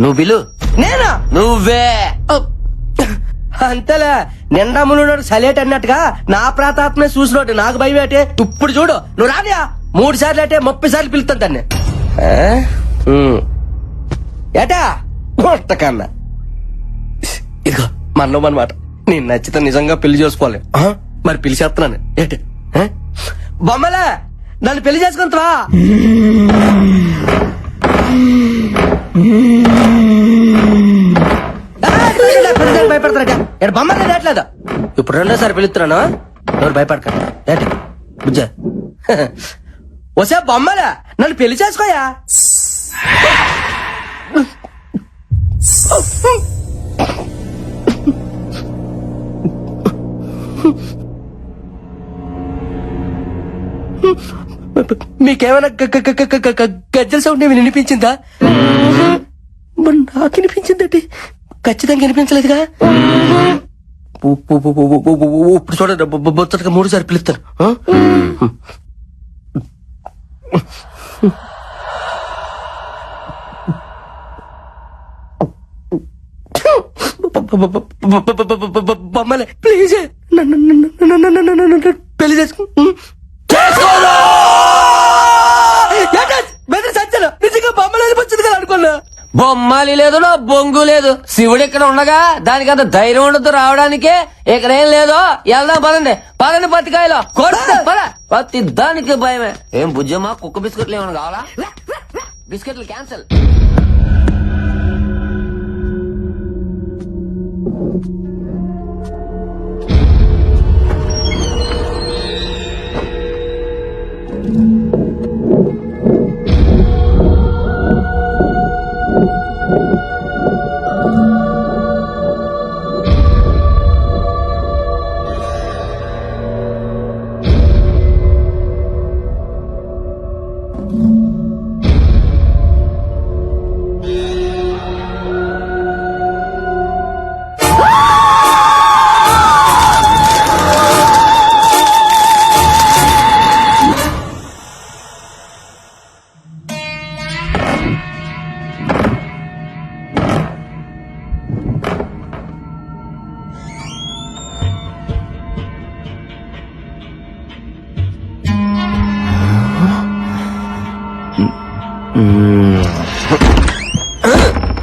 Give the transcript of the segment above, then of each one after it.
నువ్వు పిలు నేనా? నువ్వే. అంతేలే నిండా మునుడు సలేట్ అన్నట్టుగా నా ప్రాతాత్మే చూసినోటి నాకు భయం ఏంటి? ఇప్పుడు చూడు. నువ్వు రానియా? మూడు సార్లు అంటే ముప్పై సార్లు పిలుస్తాను దాన్ని. ఏటా? కన్నా ఇదిగో మనలో అనమాట నేను నచ్చితే నిజంగా పెళ్ళి చేసుకోవాలి? మరి పిలిచేస్తున్నాను ఏంటి? బొమ్మలే నన్ను పెళ్ళి చేసుకుంటావా ఇక్కడ బొమ్మలే లేట్లేదా ఇప్పుడు రెండోసారి పిలుస్తున్నాను. ఎవరు భయపడక ఏంటి? బుజ్జ. వసే బొమ్మలే. నన్ను పెళ్ళి చేసుకోయా? మీకేమైనా గజ్జల సౌండ్ ఏమి వినిపించిందా? మరి నాకు వినిపించిందండి ఖచ్చితంగా వినిపించలేదుగా ఇప్పుడు చూడండి మూడు సార్లు పిలుస్తాను బొమ్మలే ప్లీజ్ పెళ్ళి చేసుకో బొమ్మాలి లేదు నా బొంగు లేదు. శివుడు ఇక్కడ ఉండగా దానికి అంత ధైర్యం ఉండదు రావడానికే. ఇక్కడ ఏం లేదో వెళ్దాం పదండి. పదండి పత్తికాయలో. పద. పత్తి దానికి భయమే. ఏం బుజ్జమ్మా కుక్క బిస్కెట్లు ఏమైనా కావాలా? బిస్కెట్లు క్యాన్సిల్.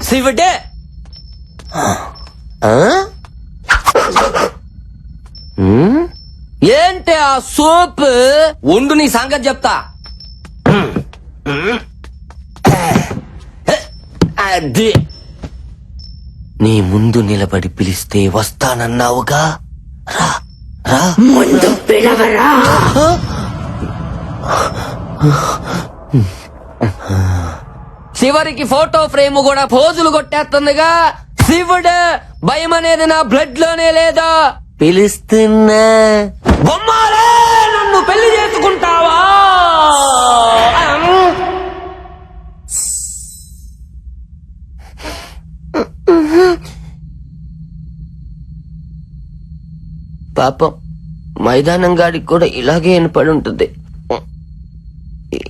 శివుడే. ఏంటి ఆ సోప్? ఉండు నీ సంగతి చెప్తా. అది. నీ ముందు నిలబడి పిలిస్తే వస్తానన్నావుగా? రా రా. ముందు పిలవరా? చివరికి ఫోటో ఫ్రేమ్ కూడా పోజులు కొట్టేస్తుందిగా. శివుడు భయం అనేది నా బ్లడ్లోనే లేదా? పిలుస్తున్నా. బొమ్మాలే నన్ను పెళ్ళి చేసుకుంటావా? పాపం మైదానం గాడికి కూడా ఇలాగే వినపడి ఉంటుంది.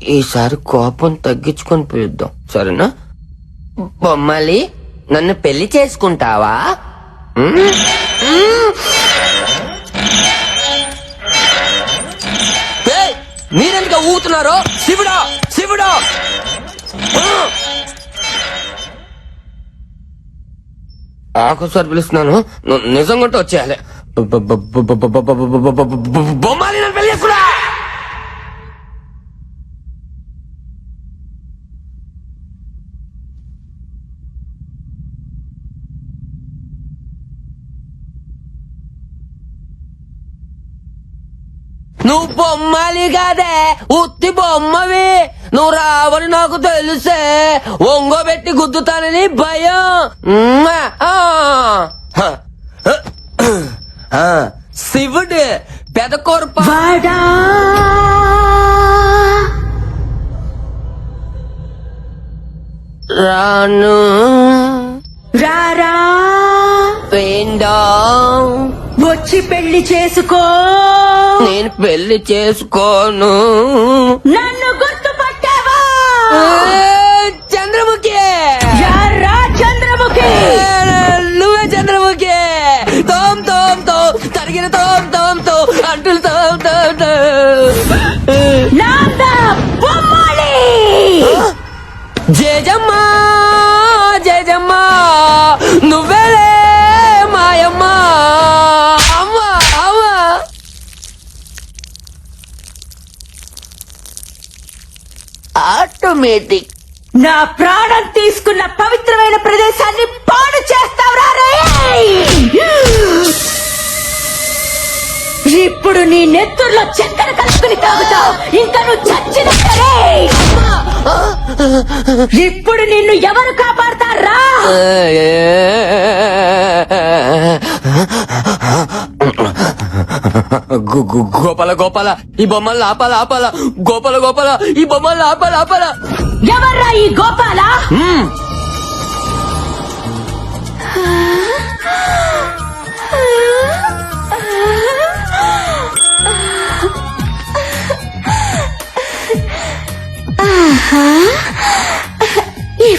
ఈసారి కోపం తగ్గించుకొని పిలుద్దాం సరేనా? బొమ్మలి నన్ను పెళ్ళి చేసుకుంటావా? మీరెందుక ఊతున్నారు శివుడా శివుడా! ఆకోసారి పిలుస్తున్నాను. నిజంగా వచ్చేయాలి. బొమ్మాలి నువ్వు బొమ్మలి కాదే ఉత్తి బొమ్మవి. నువ్వు రావని నాకు తెలుసే. ఒంగోబెట్టి గుద్దుతానని భయం. శివుడు పెదకొరప రాను. రారా. వేండా. వచ్చి పెళ్ళి చేసుకో. నేను పెళ్ళి చేసుకోను. నన్ను గుర్తుపట్టావా? ఆటోమేటిక్ నా ప్రాణం తీసుకున్న పవిత్రమైన ప్రదేశాన్ని పాడు చేస్తావురా! ఇప్పుడు నీ నెత్తుర్లో చక్కెర కలుపుకుని తాగుతావు ఇంకా నువ్వు చచ్చిన ఇప్పుడు నిన్ను ఎవరు కాపాడతారా గోపాల గోపాల ఈ బొమ్మల్ని ఆపాల ఆపాల. గోపాల గోపాల ఈ బొమ్మల్ని ఆపాల ఆపాల. ఎవర్రా ఈ గోపాల? మ్మ్.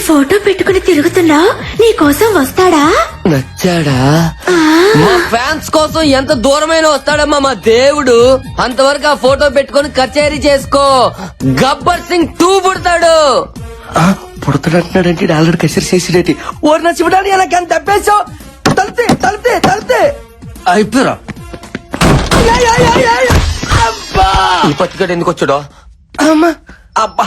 ఫోటో పెట్టుకుని తిరుగుతున్నావు నీ కోసం వస్తాడా? నచ్చాడా? మా ఫ్యాన్స్ కోసం ఎంత దూరమైనా వస్తాడమ్మా మా దేవుడు. అంతవరకు ఆ ఫోటో పెట్టుకొని కచేరీ చేసుకో. గబ్బర్ సింగ్ టూ పుడతాడు. పుడుతున్నట్టున్నాడంటే ఆల్రెడీ కసిరి చేసినట్టు ఓరి నా శివుడాన్ని ఎలా కానీ తప్పేశావు? తలితే తలితే తలితే. అయిపోయారా. ఈ పత్తికడ ఎందుకు వచ్చాడో? అమ్మా. అబ్బా.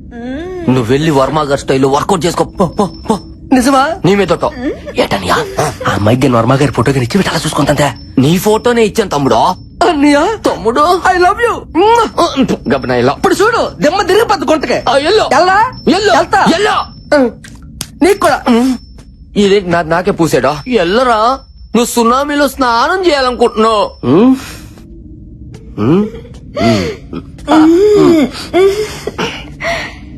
నువ్వు వెళ్ళి వర్మ గారి స్టైల్లో వర్కౌట్ చేసుకో. పో, పో, పో. నిజమా? నీ మీద ఏటనియా ఆ. అమ్మాయికి వర్మ గారి ఫోటో కానీ ఇచ్చి అలా చూసుకుంటా నీ ఫోటోనే ఇచ్చాను తమ్ముడు. అన్నయ్య? తమ్ముడు? ఐ లవ్ యూ గబన ఇలా. ఇప్పుడు చూడు దెమ్మ తిరిగిపోద్దు గుంటకే. ఆ, ఎల్లో. ఎల్లా? ఎల్లో. వెళ్తా ఎల్లో. నీకు కూడా. ఇదే నా నాకే పూసాడా? ఎల్లరా? నువ్వు సునామీలో స్నానం చేయాలనుకుంటున్నావు.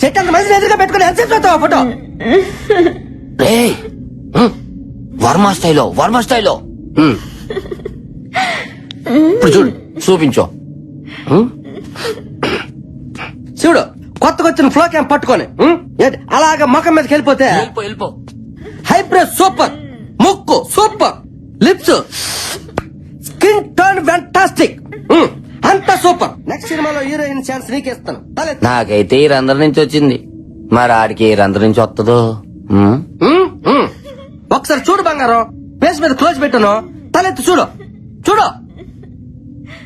చెట్టు అంత మంది ఎదురుగా పెట్టుకుని ఎంతసేపు చూస్తావా ఫోటో? రేయ్ వర్మ స్టైలో వర్మ స్టైలో. ఇప్పుడు చూడు చూపించు. ఉమ్. చూడు కొత్తగా వచ్చిన ఫ్లో క్యాంప్ పట్టుకొని ఉమ్. ఏంటి అలాగ ముఖం మీదకి వెళ్ళిపోతే వెళ్ళిపో వెళ్ళిపో. హైబ్రో సూపర్ ముక్కు super lips skin turn fantastic అంతా సూపర్. నెక్స్ట్ సినిమాలో హీరోయిన్ ఛాన్స్ నీకేస్తాను. నాకైతే ఈ రంధ్రం నుంచి వచ్చింది. మరి ఆడికి ఏ రంధ్రం నుంచి వస్తుందో. ఒకసారి చూడు బంగారం. ఫేస్ మీద క్లోజ్ పెట్టాను. తలెత్తి చూడు. చూడు.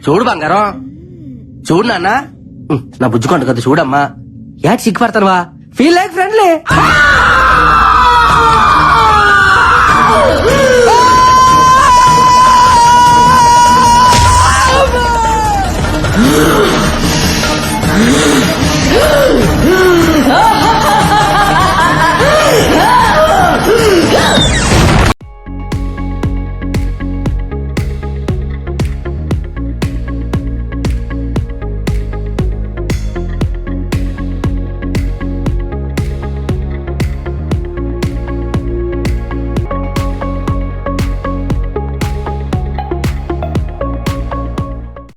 చూడు బంగారం. చూడు నాన్న. నా బుజ్జుకుంట కదా చూడమ్మా. యాటి సిగ్గుపడతానువా? Feel like friendly